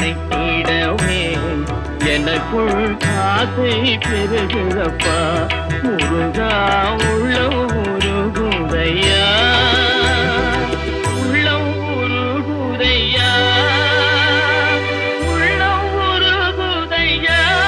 கணக்கிடவே. எனக்குள் ஆசை பெருகுதப்பா முருகா.